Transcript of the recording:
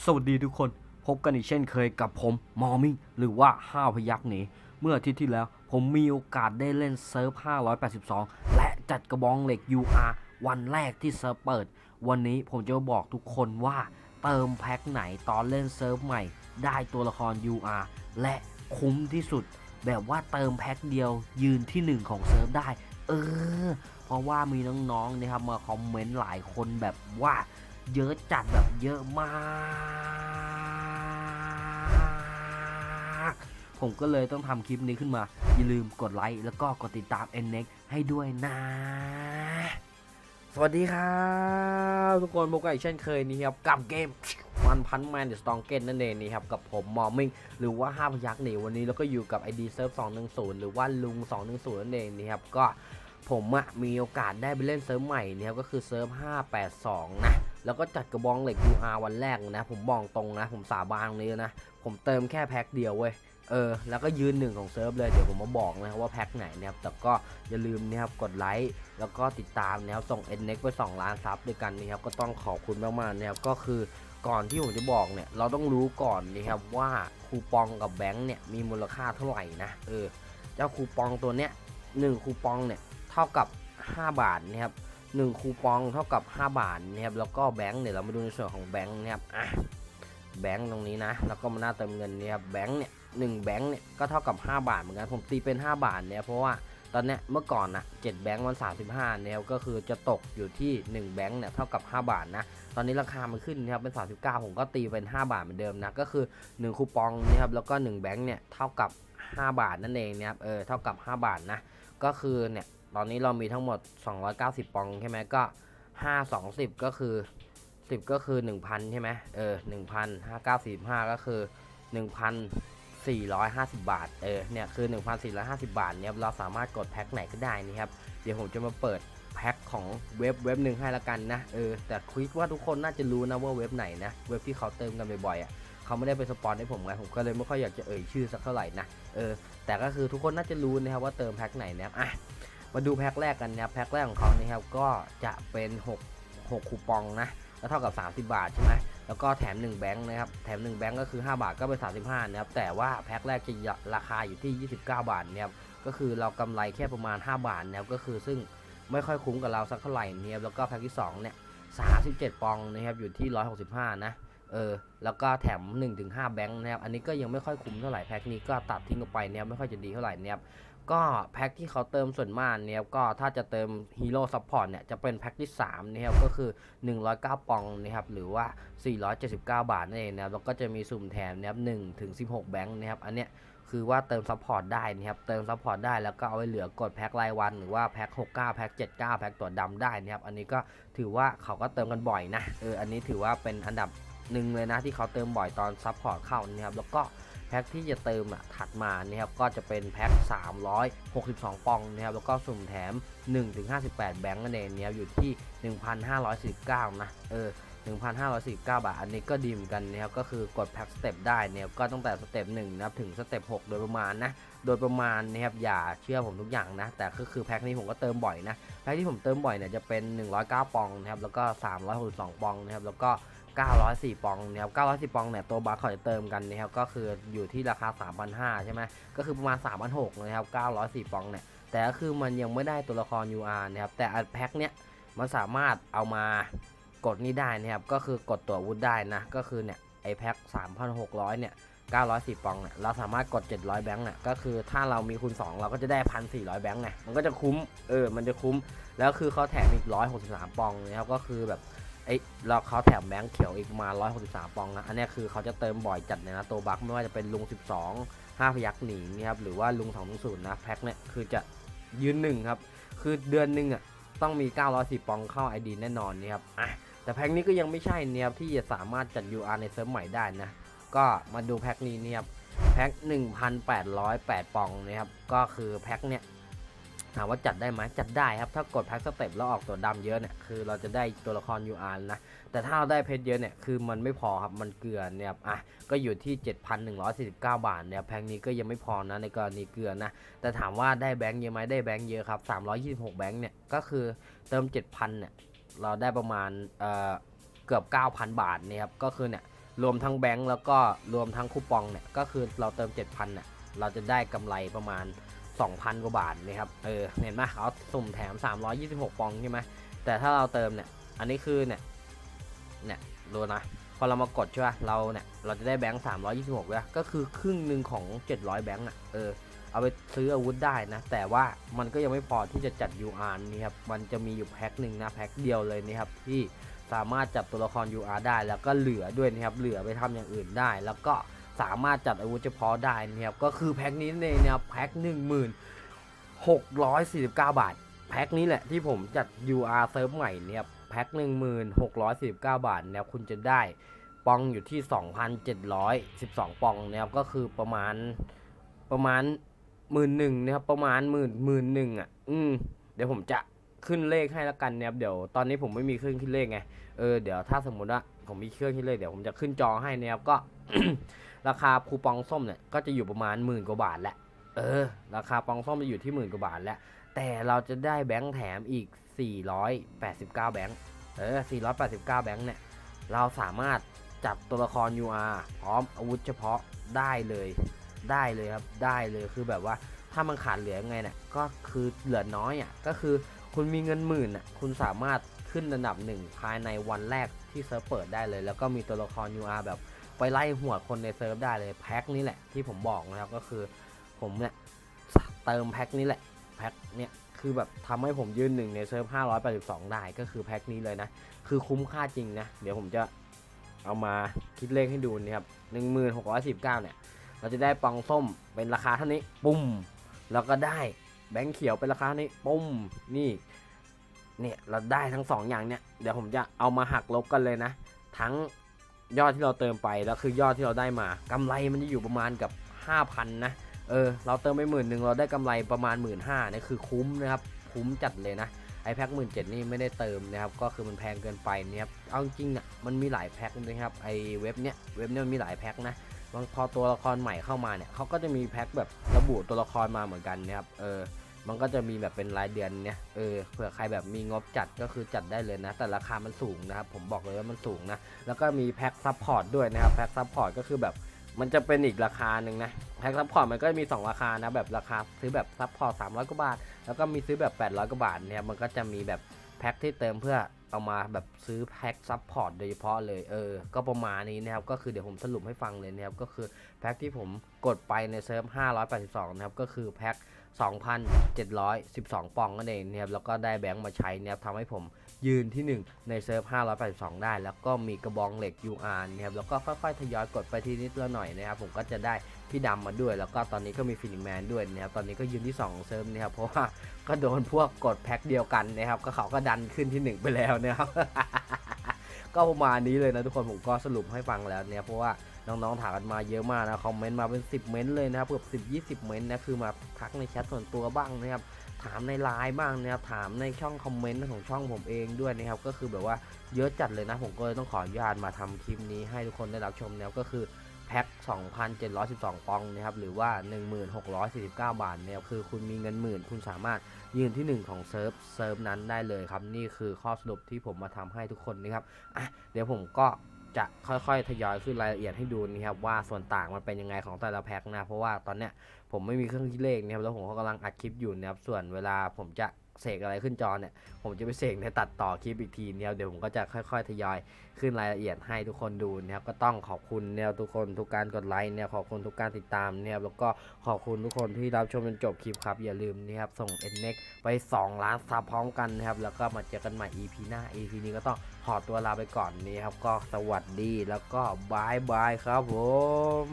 สวัสดีทุกคนพบกันอีกเช่นเคยกับผมมอมิงหรือว่าห้าวพยักหนีเมื่ออาทิตย์ที่แล้วผมมีโอกาสได้เล่นเซิร์ฟ 582 และจัดกระบองเหล็ก UR วันแรกที่เซิร์ฟเปิด วันนี้ผมจะบอกทุกคนว่าเติมแพ็คไหนตอนเล่นเซิร์ฟใหม่ ได้ตัวละคร UR และคุ้มที่สุด แบบว่าเติมแพ็คเดียวยืนที่หนึ่งของเซิร์ฟได้ เออ เพราะว่ามีน้องๆนะครับมาคอมเมนต์หลายคนแบบว่า เยอะจัดแบบเยอะมาก ผมก็เลยต้องทำคลิปนี้ขึ้นมา อย่าลืมกดไลค์แล้วก็กดติดตาม n n e x ให้ด้วยนะ สวัสดีครับทุกคนพบกันอีกเช่นเคยนี่ครับกับเกมวันพันแมนเดอะสตองเกนนั่นเองนี่ครับกับผมมอมิงหรือว่าห้าพยักษ์นี่วันนี้เราก็อยู่กับ ID เซิร์ฟ210 หรือว่าลุง 210 นั่นเองนี่ครับก็ผมอะมีโอกาสได้ไปเล่นเซิร์ฟใหม่เนี่ยครับก็คือเซิร์ฟ582 นะ แล้วก็จัดกระบองเหล็ก UR วันแรกนะ ผมบอกตรงนะ ผมสาบานเลยนะ ผมเติมแค่แพ็คเดียวเว้ยเออแล้วก็ยืนหนึ่งของเซิร์ฟเลย เดี๋ยวผมมาบอกนะครับว่าแพ็คไหนนะครับ แต่ก็อย่าลืมนะครับกดไลค์แล้วก็ติดตามนะครับ ส่ง n n e x ไป 2 ล้านซับด้วยกันนะครับ ก็ต้องขอบคุณมากๆนะครับ ก็คือก่อนที่ผมจะบอกเนี่ย เราต้องรู้ก่อนนะครับว่าคูปองกับแบงค์เนี่ยมีมูลค่าเท่าไหร่นะ เออ เจ้าคูปองตัวเนี้ยหนึ่งคูปองเนี่ยเท่ากับ 5 บาทนะครับ หนึ่งคูปองเท่ากับ 5 บาทนะครับแล้วก็แบงค์เนี่ยเรามาดูในส่วนของแบงค์นะครับอะแบงค์ตรงนี้นะแล้วก็มาหน้าเติมเงินนี่ยครับแบงค์เนี่ยหนึ่งแบงค์เนี่ยก็เท่ากับ 5 บาทเหมือนกันผมตีเป็น 5 บาทเนี่ยเพราะว่าตอนเนี้ยเมื่อก่อนอะ7แบงค์มัน35เนี่ยก็คือจะตกอยู่ที่1แบงค์เนี่ยเท่ากับ 5 บาทนะตอนนี้ราคามันขึ้นนะครับเป็น39ผมก็ตีเป็น 5 บาทเหมือนเดิมนะก็คือ 1 คูปองนะครับแล้วก็1แบงค์เนี่ยเท่ากับ 5 บาทนั่นเองนะครับเออเท่ากับ 5 บาทนะก็คือเนี่ย ตอนนี้เรามีทั้งหมด 290 ปองใช่ไหมก็ 5 2 10 ก็คือ 10 ก็คือ 1,000 ใช่ไหมเออ1,000 5 9 5ก็คือ 1,450 บาท เออ เนี่ย คือ 1,450 บาท เนี่ย เราสามารถกดแพ็คไหนก็ได้นี่ครับ เดี๋ยวผมจะมาเปิดแพ็คของเว็บเว็บหนึ่งให้ละกันนะ เออ แต่คิดว่าทุกคนน่าจะรู้นะว่าเว็บไหนนะ เว็บที่เขาเติมกันบ่อยๆอะเขาไม่ได้ไปสปอนให้ผมไงผมก็เลยไม่ค่อยอยากจะเอ่ยชื่อสักเท่าไหร่นะ เออ แต่ก็คือทุกคนน่าจะรู้นะครับว่าเติมแพ็คไหนนะอะ มาดูแพ็คแรกกันนะครับแพ็คแรกของเขานี่ครับก็จะเป็น 6 6 คูปองนะก็เท่ากับ 30 บาทใช่ไหมแล้วก็แถม 1 แบงค์นะครับแถม 1 แบงค์ก็คือ 5 บาทก็เป็น 35นะครับแต่ว่าแพ็คแรกจะราคาอยู่ที่ 29 บาทนะครับก็คือเรากำไรแค่ประมาณ 5 บาทนะครับก็คือซึ่งไม่ค่อยคุ้มกับเราสักเท่าไหร่เนะครับแล้วก็แพ็คที่2เนี่ย37 ปองนะครับอยู่ที่ 165 นะเออแล้วก็แถม 1-5 แบงค์นะครับอันนี้ก็ยังไม่ค่อยคุ้มเท่าไหร่แพ็คนี้ก็ตัดทิ้งออกไปนะครับไม่ค่อยจะดีเท่าไหร่นะครับ ก็แพ็คที่เขาเติมส่วนมากเนี่ยก็ถ้าจะเติมฮีโร่ซัพพอร์ตเนี่ยจะเป็นแพ็คที่3นะครับก็คือ 109 ปองนะครับหรือว่า 479 บาทนั่นเองนะครับแล้วก็จะมีสุ่มแถมนะครับ1ถึง16 แบงค์นะครับอันเนี้ยคือว่าเติมซัพพอร์ตได้นะครับเติมซัพพอร์ตได้แล้วก็เอาไว้เหลือกดแพ็ครายวันหรือว่าแพ็ค69 แพ็ค79 แพ็คตัวดำได้นะครับอันนี้ก็ถือว่าเขาก็เติมกันบ่อยนะเอออันนี้ถือว่าเป็นอันดับหนึ่งเลยนะที่เขาเติมบ่อยตอนซัพพอร์ตเข้านะครับแล้วก็ แพ็คที่จะเติมอะถัดมานะครับก็จะเป็นแพ็ค 362 ปองนะครับแล้วก็สุ่มแถม 1-58 แบงก์นั่นเองนะครับอยู่ที่ 1,549นะเออ1,549 บาท อันนี้ก็ดีเหมือนกันนะครับก็คือกดแพ็คสเต็ปได้นะครับก็ตั้งแต่สเต็ป1นะครับถึงสเต็ป6โดยประมาณนะ โดยประมาณนะครับอย่าเชื่อผมทุกอย่างนะ แต่ก็คือแพ็คนี้ผมก็เติมบ่อยนะ แพ็คที่ผมเติมบ่อยเนี่ยจะเป็น 109 ปองนะครับแล้วก็ 362 ปองนะครับแล้วก็ 904ปองนะครับ910ปองเนี่ยตัวบัคเขาจะเติมกันนะครับก็คืออยู่ที่ราคา 3,500 ใช่ไหมก็คือประมาณ 3,600นะครับ904ปองเนี่ยแต่ก็คือมันยังไม่ได้ตัวละคร UR นะครับแต่อันแพ็คเนี้ยมันสามารถเอามากดนี่ได้นะครับก็คือกดตัววุธได้นะก็คือเนี่ยไอแพ็ค3,600 เนี่ย 910 ปองเนี่ยเราสามารถกด 700 แบงค์เนี่ยก็คือถ้าเรามีคูณ 2 เราก็จะได้ 1,400 แบงค์ไงมันก็จะคุ้มเออมันจะคุ้มแล้วคือเขาแถมอีก 163 ปองนะครับก็คือแบบ ไอ้เราเขาแถมแบงค์เขียวอีกมา 163 ปองนะ อันนี้คือเขาจะเติมบ่อยจัดเลยนะตัวบัคไม่ว่าจะเป็นลุง 12 5พยักหนีนี่ครับหรือว่าลุง200นะแพ็คเนี่ยคือจะยืนหนึ่งครับ คือเดือนหนึ่งอะต้องมี 910 ปองเข้า ID แน่นอนนี่ครับอะแต่แพ็คนี้ก็ยังไม่ใช่เนี่ยครับที่จะสามารถจัด UR ในเซิร์ฟใหม่ได้นะ ก็มาดูแพ็คนี้นี่ครับแพ็ค 1,808 ปองนะครับก็คือแพ็คเนี่ย ถามว่าจัดได้ไหมจัดได้ครับ ถ้ากดแพ็คสเต็ปแล้วออกตัวดำเยอะเนี่ยคือเราจะได้ตัวละคร UR นะ แต่ถ้าเราได้เพชรเยอะเนี่ยคือมันไม่พอครับ มันเกลือเนี่ยครับอะก็อยู่ที่ 7,149 บาทเนี่ยแพ็คนี้ก็ยังไม่พอนะในกรณีเกลือนะ แต่ถามว่าได้แบงค์เยอะไหมได้แบงค์เยอะครับ 326 แบงค์เนี่ยก็คือเติม 7,000เนี่ยเราได้ประมาณเอ่อเกือบ 9,000 บาทเนี่ยครับก็คือเนี่ยรวมทั้งแบงก์แล้วก็รวมทั้งคูปองเนี่ยก็คือเราเติม 7,000เนี่ยเราจะได้กำไรประมาณ 2,000 กว่าบาทนะครับ เออ เห็นไหมเขาสุ่มแถม 326 ปองใช่ไหมแต่ถ้าเราเติมเนี่ย อันนี้คือเนี่ย เนี่ย ดูนะ พอเรามากดใช่ป่ะ เราเนี่ย เราจะได้แบงค์326เลยก็คือครึ่งหนึ่งของ 700 แบงค์อะ เออ เอาไปซื้ออาวุธได้นะ แต่ว่ามันก็ยังไม่พอที่จะจัด UR นี่ครับ มันจะมีอยู่แพ็คหนึ่งนะ แพ็คเดียวเลยนี่ครับที่สามารถจับตัวละคร UR ได้ แล้วก็เหลือด้วยนะครับ เหลือไปทำอย่างอื่นได้ แล้วก็ สามารถจัดอาวุธเฉพาะได้นะครับก็คือแพ็คนี้นั่นเองนะครับแพ็ค1649 บาท แพ็คนี้แหละที่ผมจัด UR เซิร์ฟใหม่เนี่ยแพ็ค1649 บาทนะครับคุณจะได้ปองอยู่ที่ 2,712 ปองนะครับก็คือประมาณประมาณหมื่นหนึ่งนะครับประมาณหมื่นหมื่นหนึ่งอะ อืมเดี๋ยวผมจะ ขึ้นเลขให้แล้วกันนะครับเดี๋ยวตอนนี้ผมไม่มีเครื่องคิดเลขไงเออเดี๋ยวถ้าสมมุติว่าผมมีเครื่องคิดเลขเดี๋ยวผมจะขึ้นจอให้นะครับก็ ราคาคูปองส้มเนี่ยก็จะอยู่ประมาณหมื่นกว่าบาทแหละเออ ราคาปองส้มจะอยู่ที่หมื่นกว่าบาทแล้ว แต่เราจะได้แบงค์แถมอีก 489 แบงค์เออ 489 แบงค์เนี่ย เราสามารถจับตัวละคร UR พร้อมอาวุธเฉพาะได้เลย ได้เลยครับ ได้เลยคือแบบว่าถ้ามันขาดเหลือไงเนี่ย ก็คือเหลือน้อยอะ ก็คือ คุณมีเงินหมื่นอะคุณสามารถขึ้นระดับหนึ่งภายในวันแรกที่เซิร์ฟเปิดได้เลย แล้วก็มีตัวละคร UR แบบไปไล่หัวคนในเซิร์ฟได้เลยแพ็คนี้แหละที่ผมบอกนะครับก็คือผมเนี่ยเติมแพ็คนี้แหละแพ็คเนี่ยคือแบบทำให้ผมยืนหนึ่งในเซิร์ฟ582 ได้ก็คือแพ็คนี้เลยนะ คือคุ้มค่าจริงนะ เดี๋ยวผมจะเอามาคิดเลขให้ดูนะครับ1619 เนี่ย เราจะได้ปองส้มเป็นราคาเท่านี้ ปุ้มแล้วก็ได้ แบงค์เขียวเป็นราคาเนี้ปุ้มนี่เนี่ยเราได้ทั้งสองอย่างเนี่ยเดี๋ยวผมจะเอามาหักลบกันเลยนะ ทั้งยอดที่เราเติมไปแล้วคือยอดที่เราได้มากำไรมันจะอยู่ประมาณกับ 5,000 นะเออเราเติมไปหมื่นหนึ่งเราได้กำไรประมาณ 1 5ื่นห้านี่คือคุ้มนะครับคุ้มจัดเลยนะไอแพ็คหมื่นเจ็ดนี่ไม่ได้เติมนะครับก็คือมันแพงเกินไปนะครับเอาจริงอะมันมีหลายแพ็คนะครับไอเว็บเนี้ยเว็บเนี้ยมันมีหลายแพ็คนะบางพอตัวละครใหม่เข้ามาเนี่ยเขาก็จะมีแพ็คแบบระบุตัวละครมาเหมือนกันนะครับเออ มันก็จะมีแบบเป็นรายเดือนเนี่ยเออเผื่อใครแบบมีงบจัดก็คือจัดได้เลยนะ แต่ราคามันสูงนะครับ ผมบอกเลยว่ามันสูงนะ แล้วก็มีแพ็คซัพพอร์ตด้วยนะครับแพ็คซัพพอร์ตก็คือแบบมันจะเป็นอีกราคาหนึ่งนะแพ็คซัพพอร์ตมันก็จะมี 2 ราคานะแบบราคาซื้อแบบซัพพอร์ต300กว่าบาท แล้วก็มีซื้อแบบ 800กว่าบาทเนี่ยมันก็จะมีแบบแพ็คที่เติมเพื่อเอามาแบบซื้อแพ็คซัพพอร์ตโดยเฉพาะเลยเออ ก็ประมาณนี้นะครับก็คือเดี๋ยวผมสรุปให้ฟังเลยนะครับก็คือแพ็คที่ผมกดไปในเซิร์ฟ582 นะครับก็คือแพ็ค 2,712 ปองนั่นเองนะครับแล้วก็ได้แบงค์มาใช้นะครับทำให้ผมยืนที่ 1 ในเซิร์ฟ 582 ได้ แล้วก็มีกระบองเหล็ก UR นะครับแล้วก็ค่อยๆทยอยกดไปทีนิดละหน่อยนะครับผมก็จะได้พี่ดำมาด้วย แล้วก็ตอนนี้ก็มีฟินิกแมนด้วยนะครับตอนนี้ก็ยืนที่2ของเซิร์ฟนะครับเพราะว่าก็โดนพวกกดแพ็คเดียวกันนะครับก็เขาก็ดันขึ้นที่ 1 ไปแล้วนะครับก็ประมาณนี้เลยนะทุกคนผมก็สรุปให้ฟังแล้วเนี่ยเพราะว่า น้องๆถามกันมาเยอะมากนะคอมเมนต์มาเป็น 10 เมนต์เลยนะครับเกือบ 10 20 เมนต์นะคือมาทักในแชทส่วนตัวบ้างนะครับถามในไลน์บ้างนะครับถามในช่องคอมเมนต์ของช่องผมเองด้วยนะครับก็คือแบบว่าเยอะจัดเลยนะผมก็เลยต้องขออนุญาตมาทำคลิปนี้ให้ทุกคนได้รับชมนะครับก็คือแพ็ค 2,712 ปองนะครับหรือว่า 1649 บาทเนี่ยคือคุณมีเงินหมื่น คุณสามารถยืนที่ 1 ของเซิร์ฟเซิร์ฟนั้นได้เลยครับนี่คือข้อสรุปที่ผมมาทำให้ทุกคนนะครับอะเดี๋ยวผมก็ จะค่อยๆ ทยอยขึ้นรายละเอียดให้ดูนะครับว่าส่วนต่างมันเป็นยังไงของแต่ละแพ็คนะเพราะว่าตอนเนี้ยผมไม่มีเครื่องคิดเลขนะครับแล้วผมก็กำลังอัดคลิปอยู่นะครับส่วนเวลาผมจะเสกอะไรขึ้นจอเนี่ยผมจะไปเสกในตัดต่อคลิปอีกทีเนะครับเดี๋ยวผมก็จะค่อยๆ ทยอยขึ้นรายละเอียดให้ทุกคนดูนะครับก็ต้องขอบคุณเนี่ยทุกคนทุกการกดไลค์เนี่ยขอบคุณทุกการติดตามเนี่ยแล้วก็ขอบคุณทุกคนที่รับชมจนจบคลิปครับอย่าลืมนะครับส่ง n n e x ไป 2 ล้านซับพร้อมกันนะครับแล้วก็มาเจอกันใหม่ EP หน้า EP นี้ก็ต้อง ขอตัวลาไปก่อนนี้ครับ ก็สวัสดีแล้วก็บายบายครับผม